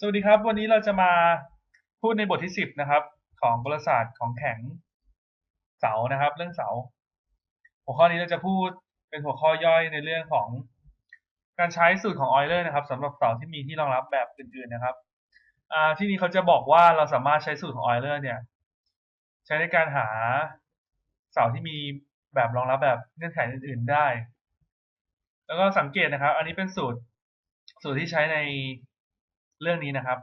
สวัสดีครับ วันนี้เราจะมาพูดในบทที่สิบนะครับ ของกลศาสตร์ของแข็งเสานะครับ เรื่องเสา หัวข้อนี้เราจะพูดเป็นหัวข้อย่อยในเรื่องของการใช้สูตรของออยเลอร์นะครับสำหรับเสาที่มีที่รองรับแบบอื่นๆนะครับอ่าที่นี้เขาจะบอกว่าเราสามารถใช้สูตรของออยเลอร์เนี่ย ใช้ในการหาเสาที่มีแบบรองรับแบบเงื่อนไขอื่น ๆได้ แล้วก็สังเกตนะครับ อันนี้เป็นสูตรสูตรที่ใช้ใน เรื่องนี้นะครับ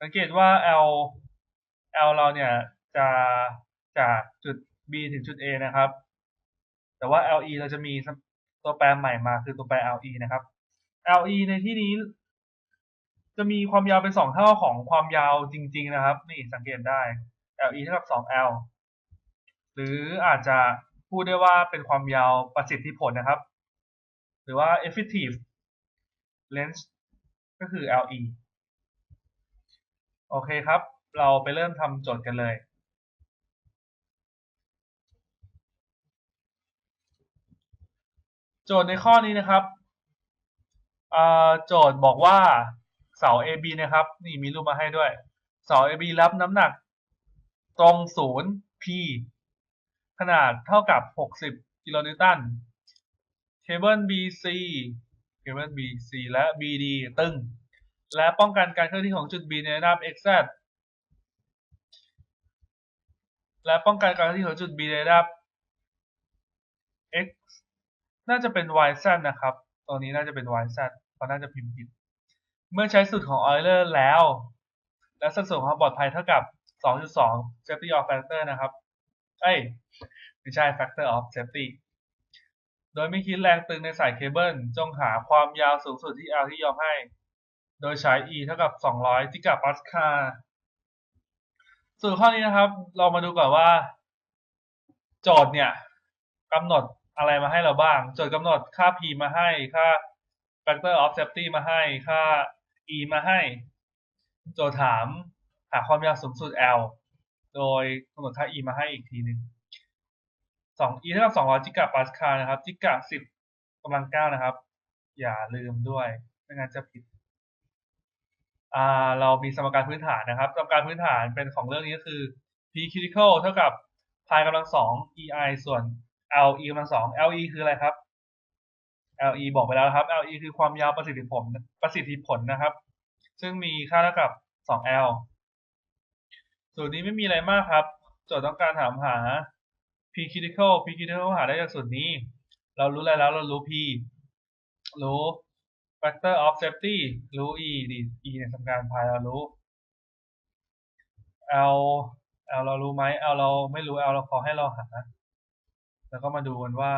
สังเกตว่า L L เราเนี่ยจะจากจุด B ถึงจุด A นะครับ แต่ว่า LE เราจะมีตัวแปรใหม่มาคือตัวแปร LE นะครับ LE ในที่นี้ จะมีความยาวเป็นสองเท่าของความยาวจริง ๆ นะครับ นี่สังเกตได้ LE เท่ากับ 2L หรืออาจจะพูดได้ว่าเป็นความยาวประสิทธิผลนะครับ หรือว่า effective length ก็คือ LE โอเคครับ เราไปเริ่มทำโจทย์กันเลย โจทย์ในข้อนี้นะครับโจทย์บอกว่าเสา AB นะครับ นี่มีรูปมาให้ด้วย เสา AB รับน้ำหนัก ตรงศูนย์ P ขนาดเท่ากับ 60 กิโลนิวตัน เคเบิล BC เคเบิล BC และ BD ตึง และป้องกันการเคลื่อนที่ของจุด B ในระดับ XZ และป้องกันการเคลื่อนที่ของจุด B ในระดับ X น่าจะเป็น YZ นะครับตัวนี้น่าจะเป็น YZ เพราะน่าจะพิมพ์ผิด เมื่อใช้สูตรของ Euler แล้ว และสัดส่วนความปลอดภัยเท่ากับ 2.2 safety of factor นะครับ เอ้ย ไม่ใช่ factor of safety โดยไม่คิดแรงตึงในสายเคเบิลจงหาความยาวสูงสุดที่ L ที่ยอมให้ โดยใช้ E เท่ากับ 200จิกะปัสคาส่วนข้อนี้นะครับ เรามาดูก่อนว่า โจทย์เนี่ยกำหนดอะไรมาให้เราบ้าง โจทย์กำหนดค่า P มาให้ ค่า factor of safety มาให้ ค่า E มาให้ โจทย์ถามหาความยาวสูงสุด L โดยกำหนดค่า E มาให้อีกทีหนึ่ง 2 E เท่ากับ200จิกะปาสคาลนะครับ จิกะ 10กำลัง9นะครับ อย่าลืมด้วยไม่งั้นจะผิดอ่าเรามีสมการพื้นฐานนะครับ สมการพื้นฐานเป็นของเรื่องนี้ก็คือ P critical เท่ากับ pi กำลัง2 EI ส่วน L E กำลัง2 LE คืออะไรครับ LE บอกไปแล้วครับ LE คือความยาวประสิทธิผลประสิทธิผลนะครับ ซึ่งมีค่าเท่ากับ 2L สูตรนี้ไม่มีอะไรมากครับ โจทย์ต้องการถามหา p critical p critical หาได้จากสูตรนี้ เรารู้อะไรแล้วเรารู้ p รู้ factor of safety รู้ e ดี e ในสมการพายเรารู้ l l เรารู้ไหม l เราไม่รู้ l เราขอให้เราหา แล้วก็มาดูกันว่า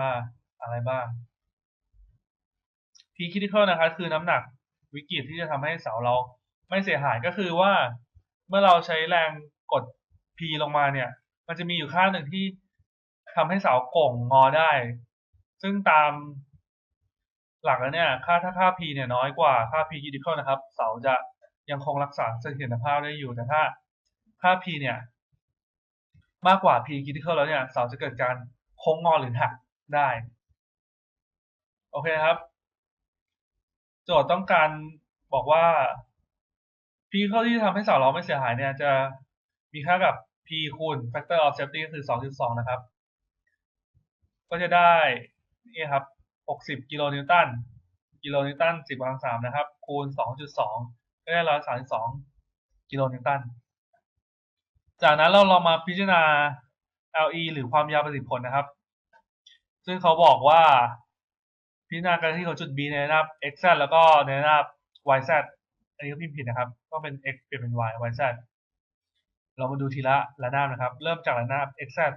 อะไรบ้าง p critical นะครับคือน้ำหนักวิกฤตที่จะทำให้เสาเราไม่เสียหายก็คือว่า เมื่อเราใช้แรงกด p ลงมาเนี่ย มันจะมีอยู่ค่าหนึ่งที่ ทำให้เสาโก่งงอได้ ซึ่งตามหลักแล้วเนี่ย ค่าถ้าค่า p เนี่ยน้อยกว่าค่า p critical นะครับ เสาจะยังคงรักษาเสถียรภาพได้อยู่แต่ถ้าค่า p เนี่ย มากกว่า p critical แล้วเนี่ย เสาจะเกิดการโค้งงอหรือหักได้ โอเคครับ โจทย์ต้องการบอกว่า p critical ที่ทำให้เสาเราไม่เสียหายเนี่ยจะมีค่ากับ p คูณ factor of safety ก็คือ 2.2 นะครับ ก็จะได้นี่ครับ 60 กิโลนิวตัน กิโลนิวตัน 10กำลัง3นะครับ คูณ 2.2 ก็ได้ 132 กิโลนิวตัน จากนั้นเราลองมาพิจารณา LE หรือความยาวประสิทธิผลนะครับ ซึ่งเขาบอกว่าพิจารณาการที่ของจุด B ในระนาบ xz แล้วก็ในระนาบ yz อันนี้ก็พิมพ์ผิดนะครับ ก็เป็น x เปลี่ยนเป็น y yz เรามาดูทีละระนาบนะครับ เริ่มจากระนาบ xz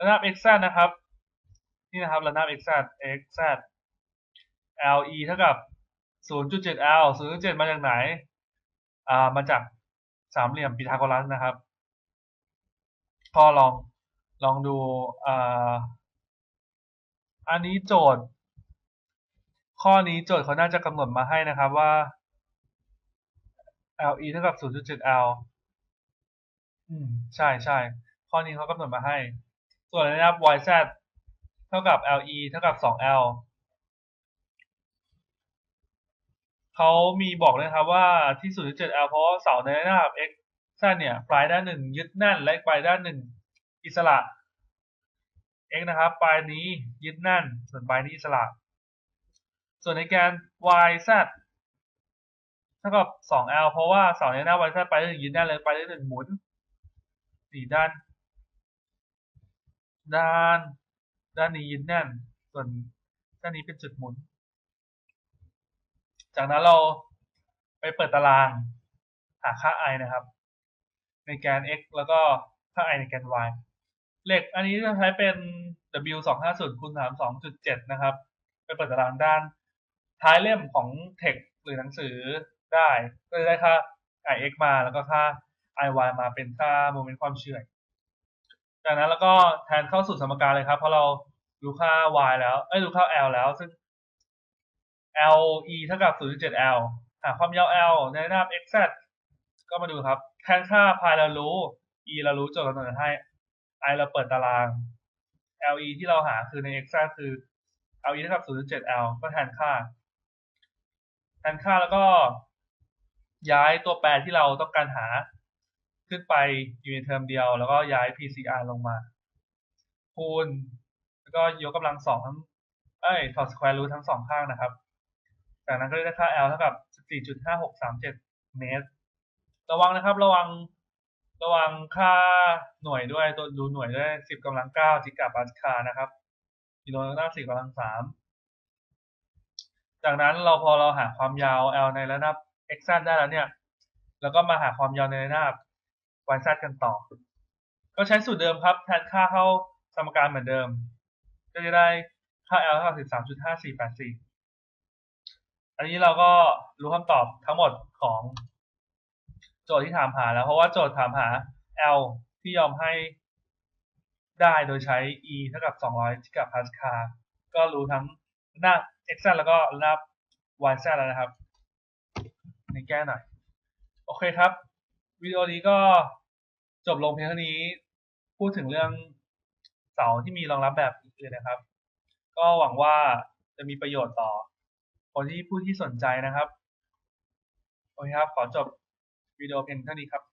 ระนาบ xz นะครับ นี่นะครับระนาบ xz xz le เท่ากับ 0.7l 0.7 มาจากไหน อ่า มาจากสามเหลี่ยมพีทาโกรัสนะครับ ก็ลองลองดูอ่าอันนี้โจทย์ ข้อนี้โจทย์เขาน่าจะกำหนดมาให้นะครับว่า le เท่ากับ 0.7l อืม ใช่ใช่ข้อนี้เขากำหนดมาให้ ส่วนระดับ yz ท่ากับ le เท่ากับ 2l เขเขามีบอกเลยครับว่าที่ 0.7L เพราะว่าเสาในระนาบ x สั้นเนี่ย ปลายด้านหนึ่งยึดแน่น และปลายด้านหนึ่งอิสระ x นะครับ ปลายนี้ยึดแน่น ส่วนปลายนี้อิสระ ส่วนในแกน y z เท่ากับ 2L เพราะว่าเสาในหน้า y z ปลายด้านหนึ่งยึดแน่นเลยปลายด้านหนึ่งหมุนสี่ด้าน ด้าน ด้านนี้ยึดแน่น ส่วนด้านนี้เป็นจุดหมุน จากนั้นเราไปเปิดตารางหาค่า i นะครับ ในแกน x แล้วก็ค่า i ในแกน y เหล็กอันนี้จะใช้เป็น w 2 5 0คูณ3 2.7 นะครับ ไปเปิดตารางด้านท้ายเล่มของ text หรือหนังสือได้ ก็จะได้ค่า i x มาแล้วก็ค่า i y มาเป็นค่าโมเมนต์ความเฉื่อย จากนั้นแล้วก็แทนเข้าสู่สมการเลยครับ เพราะเรารู้ค่า y แล้ว เอ้ยรู้ค่า l แล้ว ซึ่ง l e เท่ากับ 0.7l หาความยาว l ในระนาบ x z ก็มาดูครับ แทนค่า pi เรารู้ e เรารู้โจทย์กำหนดให้ i เราเปิดตาราง le ที่เราหาคือใน x z คือ le เท่ากับ 0.7l ก็แทนค่า แทนค่าแล้วก็ย้ายตัวแปรที่เราต้องการหา ขึ้นไปอยู่ในเทอมเดียว แล้วก็ย้าย PCR ลงมา คูณ แล้วก็ยกกำลังสองทั้งเอ้ยถอดสแควร์รูททั้งสองข้างนะครับ จากนั้นก็ได้ค่า L เท่ากับ 14.5637 เมตร ระวังนะครับ ระวัง ระวังค่าหน่วยด้วย ตัวดูหน่วยด้วย 10กำลัง9จิกะปาสคาลนะครับกิโลละ4กำลัง3จากนั้นเราพอเราหาความยาว L ในระนาบ x สั้นได้แล้วเนี่ย แล้วก็มาหาความยาวในระนาบ y สั้นกันต่อ ก็ใช้สูตรเดิมครับ แทนค่าเข้าสมการเหมือนเดิม ก็จะได้ค่า L เท่ากับ13.5484อันนี้เราก็รู้คำตอบทั้งหมดของโจทย์ที่ถามหาแล้ว เพราะว่าโจทย์ถามหา L ที่ยอมให้ได้โดยใช้ E เท่ากับ 200กิกะพาสคาลก็รู้ทั้งหน้า x แล้วก็หน้า y แล้วนะครับในแก้หน่อย โอเคครับ วิดีโอนี้ก็ จบลงเพียงเท่านี้ พูดถึงเรื่องเสาที่มีรองรับแบบอื่นนะครับ ก็หวังว่าจะมีประโยชน์ต่อ คนที่ผู้ที่สนใจนะครับโอเคครับ ขอจบวิดีโอเพียงเท่านี้ครับ